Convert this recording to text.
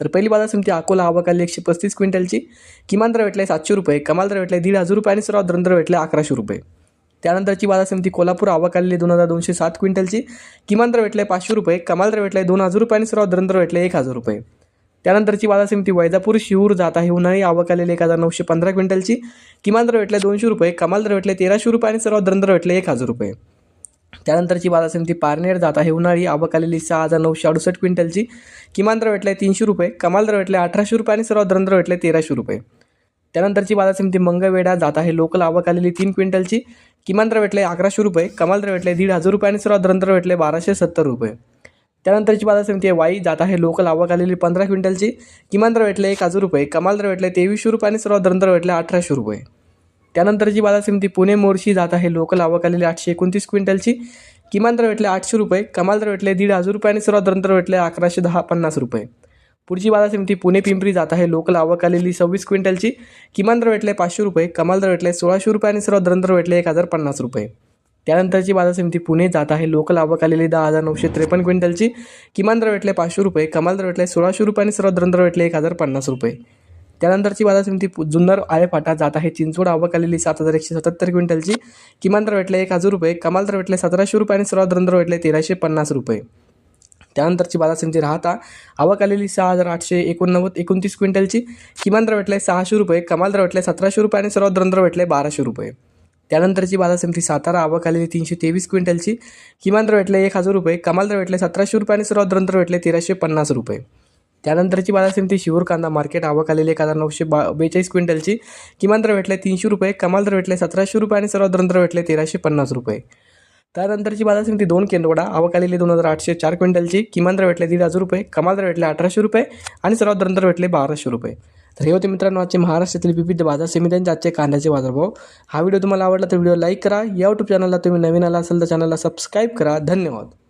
तर पहिली बाजार समिती अकोला आवक आली एकशे पस्तीस क्विंटलची. किमान दर भेटले सातशे रुपये कमाल दर भेटले दीड हजार रुपये आणि सर्वात दर भेटले अकराशे रुपये. त्यानंतरची बाजार समिती कोल्हापूर आवक आलेली दोन हजार दोनशे सात क्विंटलची. किमान दर भेटले पाचशे रुपये कमाल दर भेटले दोन हजार रुपये आणि सर्वात दर भेटले एक हजार रुपये. त्यानंतरची बाजार समिती वैजापूर शिवूर जात आहे उन्हाळी आवक आलेली एक हजार नऊशे पंधरा क्विंटलची. किमान दर भेटले दोनशे रुपये कमाल दर भेटले तेराशे रुपये आणि सर्वात दर भेटले एक हजार रुपये. त्यानंतरची बाजार समिती पारनेर जात आहे. उन्हाळी आवक आलेली सहा हजार नऊशे अडुसष्ट क्विंटलची. किमान दर भेटले तीनशे रुपये. कमाल दर भेटले अठराशे रुपये आणि सर्वात दर भेटले तेराशे रुपये. त्यानंतरची बाजार समिती मंगळवेढा जात आहे. लोकल आवक आलेली तीन क्विंटलची. किमान दर भेटले अकराशे रुपये. कमाल दर भेटले दीड हजार रुपये आणि सर्वात दर भेटले बाराशे सत्तर रुपये. त्यानंतरची बाजार समिती आहे. वाई जात आहे. लोकल आवक आलेली पंधरा क्विंटलची. किमान दर भेटले एक हजार रुपये. कमाल दर भेटले तेवीसशे रुपये आणि सर्वात दर भेटले अठराशे रुपये. त्यानंतरची बाजार समिती पुणे मोर्शी जात आहे लोकल आवक आलेली आठशे एकोणतीस क्विंटलची. किमान दर भेटले आठशे रुपये कमाल दर भेटले दीड हजार रुपये आणि सर्वात दर भेटले अकराशे दहा पन्नास रुपये. पुढची बाजार समिती पुणे पिंपरी जात आहे लोकल आवक आलेली सव्वीस क्विंटलची. किमान दर भेटले पाचशे रुपये कमाल दर भेटले सोळाशे रुपये आणि सर्वात दर भेटले एक हजार पन्नास रुपये. त्यानंतरची बाजार समिती पुणे जात आहे लोकल आवक आलेली दहा हजार नऊशे त्रेपन्न क्विंटलची. किमान दर भेटले पाचशे रुपये कमाल दर भेटले सोळाशे रुपये आणि सर्वात दर भेटले एक हजार पन्नास रुपये. त्यानंतरची बाजार समिती जुन्नर आळेफाटा जात आहे. चिंचवड आवक आलेली सात हजार एकशे सत्याहत्तर क्विंटलची. किमान दर भेटले एक हजार रुपये. कमाल दर भेटले सतराशे रुपये आणि सर्वात दर भेटले तेराशे पन्नास रुपये. त्यानंतरची बाजार समिती राहता आवक आलेली सहा हजार आठशे एकोणनव्वद एकोणतीस क्विंटलची. किमान दर भेटले सहाशे रुपये. कमाल दर भेटले सतराशे रुपये आणि सर्वात दर भेटले बाराशे रुपये. त्यानंतरची बाजार समिती सातारा आवक आलेली तीनशे तेवीस क्विंटलची. किमान दर भेटले एक हजार रुपये. कमाल दर भेटले सतराशे रुपये आणि सर्वात दर भेटले तेराशे पन्नास रुपये. त्यानंतरची बाजार समिती शिवूर कांदा मार्केट आवक आलेली एक हजार नऊशे बा बेचाळीस क्विंटलची. किमान दर भेटले तीनशे रुपये कमाल दर भेटले सतराशे रुपये आणि सर्वात दर भेटले तेराशे पन्नास रुपये. त्यानंतरची बाजार समिती दोन केंदवडा आवक आलेली दोन हजार आठशे चार क्विंटलची. किमान दर भेटले दीड हजार रुपये कमाल दर भेटले अठराशे रुपये आणि सर्वात दर भेटले बाराशे रुपये. तर हे होते मित्रांनो आजचे महाराष्ट्रातील विविध बाजार समित्यांचे आजचे कांद्याचे बाजारभाव. हा व्हिडिओ तुम्हाला आवडला तर व्हिडिओ लाईक करा. या यूट्यूब चॅनलला तुम्ही नवीन आला असेल तर चॅनलला सबस्क्राईब करा. धन्यवाद.